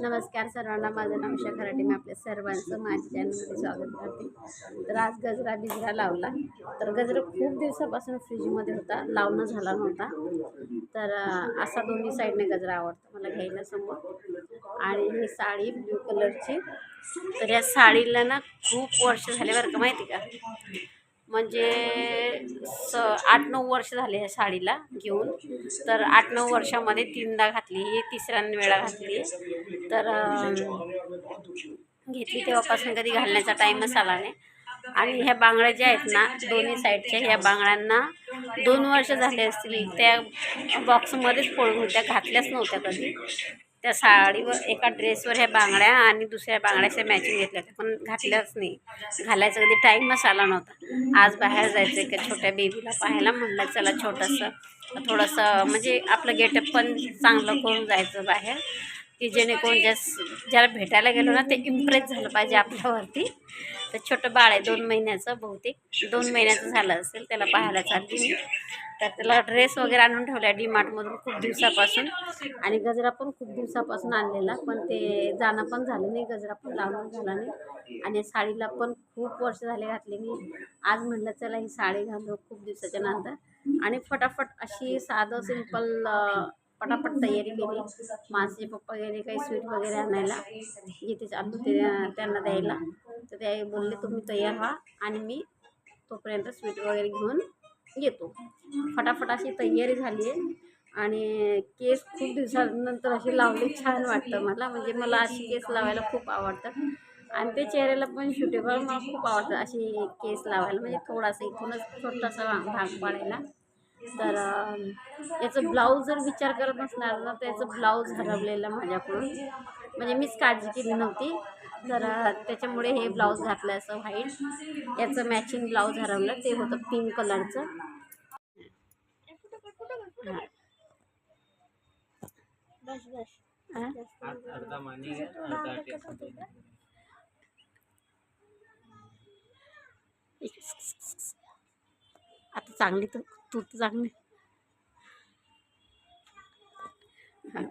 नमस्कार सर्वांना माझं नाव उषा खराटे. मी आपल्या सर्वांचं माझ्या चॅनलमध्ये स्वागत करते. तर आज गजरा बिजरा लावला. तर गजरा खूप दिवसापासून फ्रीजमध्ये होता. लावणं झाला नव्हता. तर असा दोन्ही साईडने गजरा आवडतो मला घ्यायला समोर. आणि ही साडी ब्ल्यू कलरची. तर या साडीला ना खूप वर्ष झाले बरं का माहिती का? म्हणजे स आठ नऊ वर्ष झाले ह्या साडीला घेऊन. तर आठ नऊ वर्षामध्ये तीनदा घातली ही तिसऱ्या वेळा घातली. तर घेतली तेव्हापासून कधी घालण्याचा टाईमच आला नाही. आणि ह्या बांगड्या ज्या आहेत ना दोन्ही साईडच्या ह्या बांगड्यांना दोन वर्ष झाले असतील त्या बॉक्समध्येच पडून होत्या घातल्याच नव्हत्या कधी. त्या साडीवर एका ड्रेसवर ह्या बांगड्या आणि दुसऱ्या बांगड्याच्या मॅचिंग घेतल्या होत्या. पण घातल्याच नाही. घालायचा कधी टाईमच आला नव्हता. आज बाहेर जायचं आहे का छोट्या बेबीला पाहायला म्हणलं चला छोटंसं थोडंसं म्हणजे आपलं गेटअप पण चांगलं करून जायचं बाहेर. की जेणेकरून ज्या ज्याला भेटायला गेलो ना ते इम्प्रेस झालं पाहिजे आपल्यावरती. तर छोटं बाळ आहे दोन महिन्याचं बहुतेक. दोन महिन्याचं झालं असेल त्याला पाहायला चालली मी. तर त्याला ड्रेस वगैरे आणून ठेवला डी मार्टमधून खूप दिवसापासून. आणि गजरा पण खूप दिवसापासून आणलेला पण ते जाणं पण झालं नाही गजरा पण लावणं झाला नाही. आणि साडीला पण खूप वर्ष झाले घातले मी. आज म्हटलं चला ही साडी घालू खूप दिवसाच्या नंतर. आणि फटाफट अशी साधं सिंपल पटापट तयारी केली. माझे पप्पा गेले काही स्वीट वगैरे आणायला. जिथे चालू ते त्यांना द्यायला. तर ते बोलले तुम्ही तयार व्हा आणि मी तोपर्यंत स्वीट वगैरे घेऊन येतो. फटाफट अशी तयारी झाली आहे. आणि केस खूप दिवसानंतर अशी लावली. छान वाटतं मला. म्हणजे मला अशी केस लावायला खूप आवडतं. आणि ते चेहऱ्याला पण सुटेबल मला खूप आवडतं अशी केस लावायला. म्हणजे थोडासा इथूनच छोटासा भाग पाडायला. तर याचं ब्लाऊज जर विचार करत असणार ना तर याचं ब्लाऊज हरवलेलं माझ्याकडून म्हणजे मीच काळजी केली नव्हती तर त्याच्यामुळे हे ब्लाऊज घातलं असं व्हाईट याचं मॅचिंग ब्लाऊज हरवलं ते होतं पिंक कलरचं आता चांगली तर तू तर चांगली हां